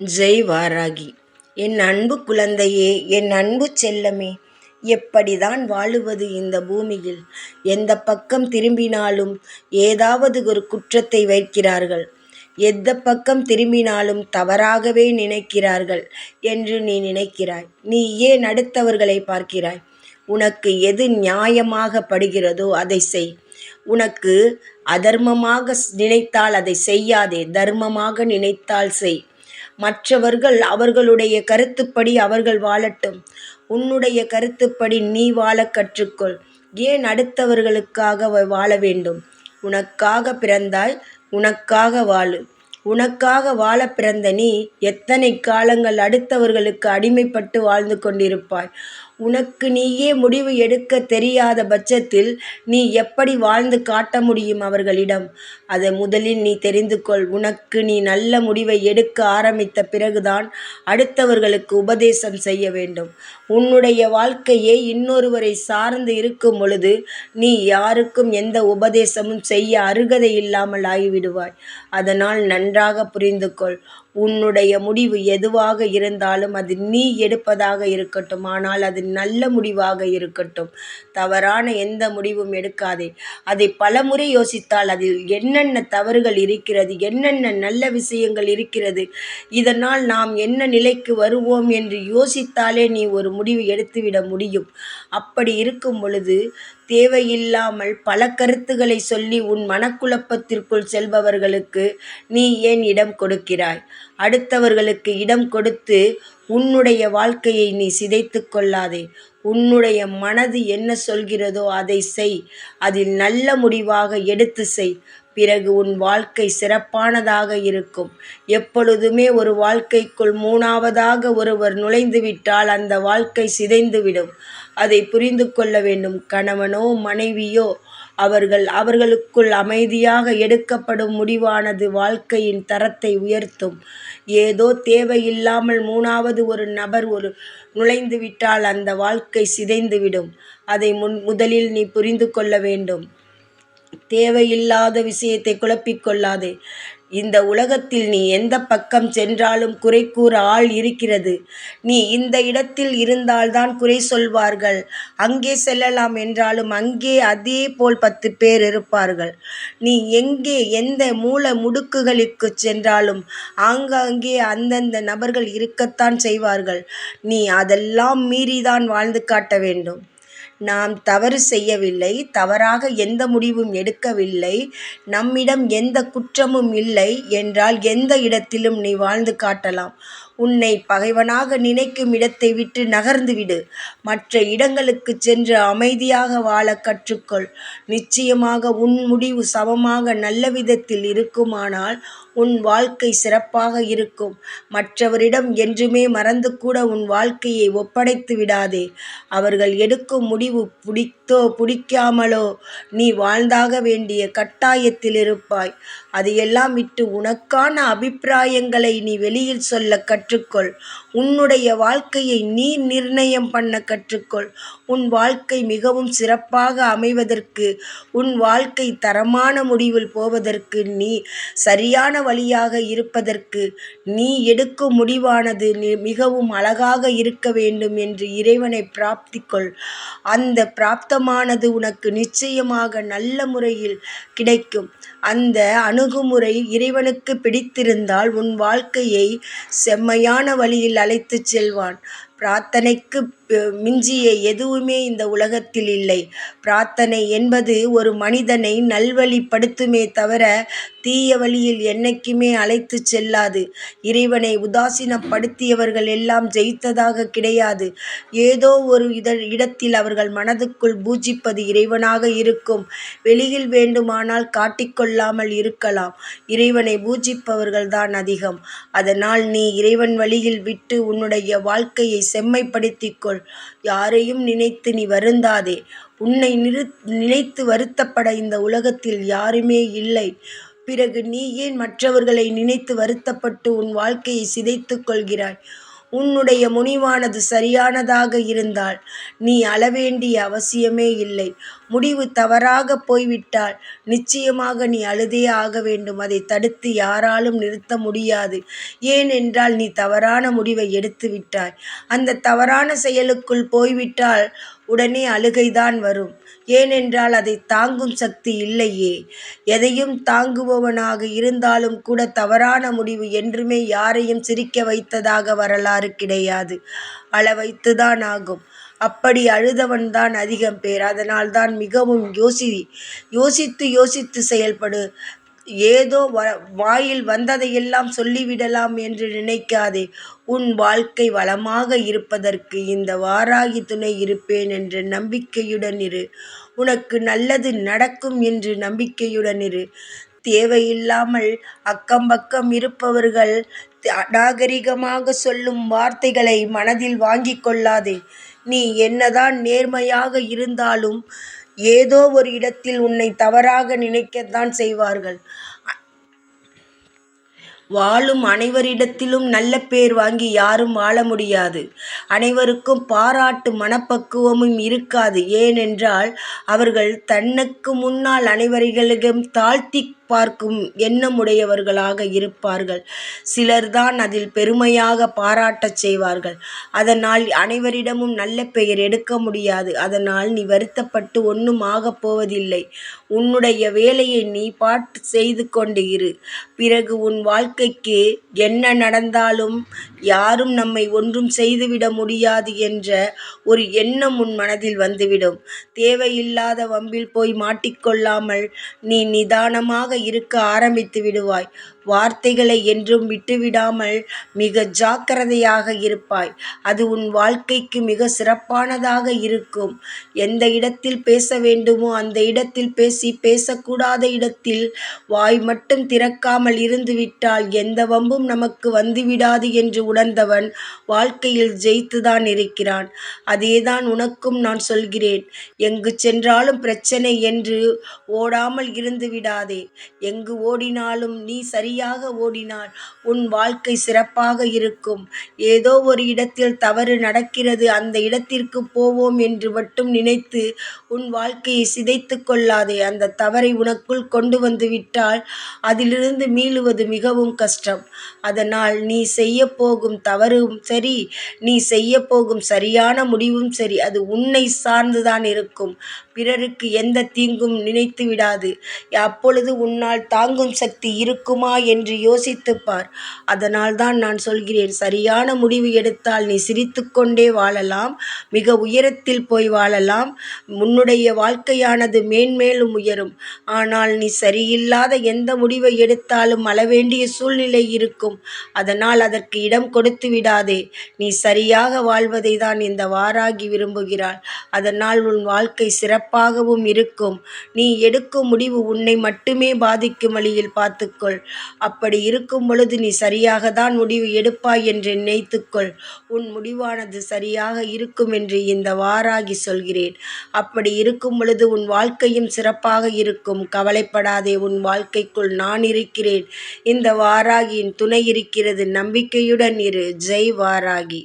ஜெய் வாராகி என் அன்பு குழந்தையே என் அன்பு செல்லமே எப்படிதான் வாழுவது இந்த பூமியில்? எந்த பக்கம் திரும்பினாலும் ஏதாவது ஒரு குற்றத்தை வைக்கிறார்கள். எந்த பக்கம் திரும்பினாலும் தவறாகவே நினைக்கிறார்கள் என்று நீ நினைக்கிறாய். நீ ஏன் அடுத்தவர்களை பார்க்கிறாய்? உனக்கு எது நியாயமாக படுகிறதோ அதை செய். உனக்கு அதர்மமாக நினைத்தால் அதை செய்யாதே தர்மமாக நினைத்தால் செய். மற்றவர்கள் அவர்களுடைய கருத்துப்படி அவர்கள் வாழட்டும். உன்னுடைய கருத்துப்படி நீ வாழ கற்றுக்கொள். ஏன் அடுத்தவர்களுக்காக வாழ வேண்டும்? உனக்காக பிறந்தாய் உனக்காக வாழு. உனக்காக வாழ பிறந்த நீ எத்தனை காலங்கள் அடுத்தவர்களுக்கு அடிமைப்பட்டு வாழ்ந்து கொண்டிருப்பாய்? உனக்கு நீயே முடிவு எடுக்க தெரியாத பட்சத்தில் நீ எப்படி வாழ்ந்து காட்ட முடியும் அவர்களிடம்? அதை முதலில் நீ தெரிந்து கொள் உனக்கு நீ நல்ல முடிவை எடுக்க ஆரம்பித்த பிறகுதான் அடுத்தவர்களுக்கு உபதேசம் செய்ய வேண்டும். உன்னுடைய வாழ்க்கையே இன்னொருவரை சார்ந்து இருக்கும் பொழுது நீ யாருக்கும் எந்த உபதேசமும் செய்ய அருகதை இல்லாமல் ஆகிவிடுவாய். அதனால் நன்றாக புரிந்து கொள் உன்னுடைய முடிவு எதுவாக இருந்தாலும் அது நீ எடுப்பதாக இருக்கட்டும். ஆனால் அது நல்ல முடிவாக இருக்கட்டும். தவறான எந்த முடிவும் எடுக்காதே. அதை பலமுறை யோசித்தால் அதில் என்னென்ன தவறுகள் இருக்கிறது என்னென்ன நல்ல விஷயங்கள் இருக்கிறது இதனால் நாம் என்ன நிலைக்கு வருவோம் என்று யோசித்தாலே நீ ஒரு முடிவு எடுத்துவிட முடியும். அப்படி இருக்கும் பொழுது தேவையில்லாமல் பல கருத்துக்களை சொல்லி உன் மனக்குழப்பத்திற்குள் செல்பவர்களுக்கு நீ ஏன் இடம் கொடுக்கிறாய்? அடுத்தவர்களுக்கு இடம் கொடுத்து உன்னுடைய வாழ்க்கையை நீ சிதைத்து கொள்ளாதே. உன்னுடைய மனது என்ன சொல்கிறதோ அதை செய். அதில் நல்ல முடிவாக எடுத்து செய். பிறகு உன் வாழ்க்கை சிறப்பானதாக இருக்கும். எப்பொழுதுமே ஒரு வாழ்க்கைக்குள் மூணாவதாக ஒருவர் நுழைந்து விட்டால் அந்த வாழ்க்கை சிதைந்துவிடும். அதை புரிந்து கொள்ள வேண்டும். கணவனோ மனைவியோ அவர்கள் அவர்களுக்குள் அமைதியாக எடுக்கப்படும் முடிவானது வாழ்க்கையின் தரத்தை உயர்த்தும். ஏதோ தேவையில்லாமல் மூணாவது ஒரு நபர் ஒரு நுழைந்து விட்டால் அந்த வாழ்க்கை சிதைந்துவிடும். அதை முன் முதலில் நீ புரிந்து கொள்ள வேண்டும். தேவையில்லாத விஷயத்தை குழப்பிக்கொள்ளாதே இந்த உலகத்தில் நீ எந்த பக்கம் சென்றாலும் குறை கூற ஆள் இருக்கிறது. நீ இந்த இடத்தில் இருந்தால்தான் குறை சொல்வார்கள். அங்கே செல்லலாம் என்றாலும் அங்கே அதே போல் பத்து பேர் இருப்பார்கள். நீ எங்கே எந்த மூல முடுக்குகளுக்கு சென்றாலும் ஆங்காங்கே அந்தந்த நபர்கள் இருக்கத்தான் செய்வார்கள். நீ அதெல்லாம் மீறிதான் வாழ்ந்து காட்ட வேண்டும். நாம் தவறு செய்யவில்லை தவறாக எந்த முடிவும் எடுக்கவில்லை நம்மிடம் எந்த குற்றமும் இல்லை என்றால் எந்த இடத்திலும் நீ வாழ்ந்து காட்டலாம். உன்னை பகைவனாக நினைக்கும் இடத்தை விட்டு நகர்ந்துவிடு மற்ற இடங்களுக்கு சென்று அமைதியாக வாழ கற்றுக்கொள். நிச்சயமாக உன் முடிவு சமமாக நல்ல விதத்தில் இருக்குமானால் உன் வாழ்க்கை சிறப்பாக இருக்கும். மற்றவரிடம் என்றுமே மறந்து கூட உன் வாழ்க்கையை ஒப்படைத்து விடாதே. அவர்கள் எடுக்கும் முடிவு பிடித்தோ பிடிக்காமலோ நீ வாழ்ந்தாக வேண்டிய கட்டாயத்தில் இருப்பாய். அதையெல்லாம் விட்டு உனக்கான அபிப்பிராயங்களை நீ வெளியில் சொல்ல கற்றுக்கொள். உன்னுடைய வாழ்க்கையை நீ நிர்ணயம் பண்ண கற்றுக்கொள். உன் வாழ்க்கை மிகவும் சிறப்பாக அமைவதற்கு உன் வாழ்க்கை தரமான முடிவில் போவதற்கு நீ சரியான வழியாக இருப்பதற்கு நீ எடுக்கும் முடிவானது மிகவும் அழகாக இருக்க வேண்டும் என்று இறைவனை பிராப்திக்கொள். அந்த பிராப்தமானது உனக்கு நிச்சயமாக நல்ல முறையில் கிடைக்கும். அந்த அணுகுமுறை இறைவனுக்கு பிடித்திருந்தால் உன் வாழ்க்கையை செம்மையான வழியில் அழைத்துச் செல்வான். பிரார்த்தனைக்கு மிஞ்சிய எதுவுமே இந்த உலகத்தில் இல்லை. பிரார்த்தனை என்பது ஒரு மனிதனை நல்வழிப்படுத்துமே தவிர தீய வழியில் என்னைக்குமே அழைத்து செல்லாது. இறைவனை உதாசீனப்படுத்தியவர்கள் எல்லாம் ஜெயித்ததாக கிடையாது. ஏதோ ஒரு இத இடத்தில் அவர்கள் மனதுக்குள் பூஜிப்பது இறைவனாக இருக்கும். வெளியில் வேண்டுமானால் காட்டிக்கொள்ளாமல் இருக்கலாம். இறைவனை பூஜிப்பவர்கள் தான் அதிகம். அதனால் நீ இறைவன் வழியில் விட்டு உன்னுடைய வாழ்க்கையை செம்மைப்படுத்திக்கொள். யாரையும் நினைத்து நீ வருந்தாதே. உன்னை நிறு நினைத்து வருத்தப்பட இந்த உலகத்தில் யாருமே இல்லை. பிறகு நீ ஏன் மற்றவர்களை நினைத்து வருத்தப்பட்டு உன் வாழ்க்கையை சிதைத்துக் கொள்கிறாய் உன்னுடைய முனிவானது சரியானதாக இருந்தால் நீ அழவேண்டிய அவசியமே இல்லை. முடிவு தவறாக போய்விட்டால் நிச்சயமாக நீ அழுதே ஆக வேண்டும். அதை தடுத்து யாராலும் நிறுத்த முடியாது. ஏனென்றால் நீ தவறான முடிவை எடுத்து விட்டாய் அந்த தவறான செயலுக்குள் போய்விட்டால் உடனே அழுகைதான் வரும். ஏனென்றால் அதை தாங்கும் சக்தி இல்லையே. எதையும் தாங்குபவனாக இருந்தாலும் கூட தவறான முடிவு என்றுமே யாரையும் சிரிக்க வைத்ததாக வரலாறு கிடையாது. அள வைத்துதான் ஆகும். அப்படி அழுதவன்தான் அதிகம் பேர். அதனால்தான் மிகவும் யோசி யோசித்து யோசித்து செயல்படு. ஏதோ வ வாயில் வந்ததையெல்லாம் சொல்லிவிடலாம் என்று நினைக்காதே. உன் வாழ்க்கை வளமாக இருப்பதற்கு இந்த வாராகி துணை இருப்பேன் என்ற நம்பிக்கையுடன் இரு. உனக்கு நல்லது நடக்கும் என்று நம்பிக்கையுடன் இரு. தேவையில்லாமல் அக்கம் பக்கம் இருப்பவர்கள் நாகரிகமாக சொல்லும் வார்த்தைகளை மனதில் வாங்கிக் கொள்ளாதே. நீ என்னதான் நேர்மையாக இருந்தாலும் ஏதோ ஒரு இடத்தில் உன்னை தவறாக நினைக்கத்தான் செய்வார்கள். வாழும் அனைவரிடத்திலும் நல்ல பேர் வாங்கி யாரும் வாழ முடியாது. அனைவருக்கும் பாராட்டு மனப்பக்குவமும் இருக்காது. ஏனென்றால் அவர்கள் தன்னுக்கு முன்னால் அனைவரிகளிடம் தாழ்த்தி பார்க்கும் எண்ணமுடையவர்களாக இருப்பார்கள். சிலர்தான் அதில் பெருமையாக பாராட்டச் செய்வார்கள். அதனால் அனைவரிடமும் நல்ல பெயர் எடுக்க முடியாது. அதனால் நீ வருத்தப்பட்டு ஒன்றும் ஆகப் போவதில்லை. உன்னுடைய வேலையை நீ பாட்டு செய்து கொண்டு இரு. பிறகு உன் வாழ்க்கைக்கு என்ன நடந்தாலும் யாரும் நம்மை ஒன்றும் செய்துவிட முடியாது என்ற ஒரு எண்ணம் உன் மனதில் வந்துவிடும். தேவையில்லாத வம்பில் போய் மாட்டிக்கொள்ளாமல் நீ நிதானமாக இருக்க ஆரம்பித்து விடுவாய். வார்த்தைகளை என்றும் விட்டுவிடாமல் மிக ஜாக்கிரதையாக இருப்பாய். அது உன் வாழ்க்கைக்கு மிக சிறப்பானதாக இருக்கும். எந்த இடத்தில் பேச வேண்டுமோ அந்த இடத்தில் பேசி பேசக்கூடாத இடத்தில் வாய் மட்டும் திறக்காமல் இருந்துவிட்டால் எந்த வம்பும் நமக்கு வந்துவிடாது என்று உணர்ந்தவன் வாழ்க்கையில் ஜெயித்துதான் இருக்கிறான். அதேதான் உனக்கும் நான் சொல்கிறேன். எங்கு சென்றாலும் பிரச்சனை என்று ஓடாமல் இருந்து விடாதே எங்கு ஓடினாலும் நீ சரி சரியாக ஓடினால் உன் வாழ்க்கை சிறப்பாக இருக்கும். ஏதோ ஒரு இடத்தில் தவறு நடக்கிறது. அந்த இடத்திற்கு போவோம் என்று மட்டும் நினைத்து உன் வாழ்க்கையை சிதைத்து கொள்ளாதே. அந்த தவறை உனக்குள் கொண்டு வந்து விட்டால் அதிலிருந்து மீளுவது மிகவும் கஷ்டம். அதனால் நீ செய்ய போகும் தவறும் சரி நீ செய்ய போகும் சரியான முடிவும் சரி. அது உன்னை சார்ந்துதான் இருக்கும். பிறருக்கு எந்த தீங்கும் நினைத்து விடாது. அப்பொழுது உன்னால் தாங்கும் சக்தி இருக்குமா என்று யோசித்துப் பார். அதனால் தான் நான் சொல்கிறேன் சரியான முடிவு எடுத்தால் நீ சிரித்துக்கொண்டே வாழலாம் மிக உயரத்தில் போய் வாழலாம். உன்னுடைய வாழ்க்கையானது மேன்மேலும் உயரும். ஆனால் நீ சரியில்லாத எந்த முடிவை எடுத்தாலும் அளவேண்டிய சூழ்நிலை இருக்கும். அதனால் அதற்கு இடம் கொடுத்து விடாதே. நீ சரியாக வாழ்வதை தான் இந்த வாராகி விரும்புகிறாள். அதனால் உன் வாழ்க்கை சிறப்பு சிறப்பாகவும் இருக்கும். நீ எடுக்கும் முடிவு உன்னை மட்டுமே பாதிக்கும் வழியில் பார்த்துக்கொள். அப்படி இருக்கும் பொழுது நீ சரியாக தான் முடிவு எடுப்பாய் என்று நினைத்துக்கொள். உன் முடிவானது சரியாக இருக்கும் என்று இந்த வாராகி சொல்கிறேன். அப்படி இருக்கும் பொழுது உன் வாழ்க்கையும் சிறப்பாக இருக்கும். கவலைப்படாதே உன் வாழ்க்கைக்குள் நான் இருக்கிறேன். இந்த வாராகியின் துணை இருக்கிறது. நம்பிக்கையுடன் இரு. ஜெய் வாராகி.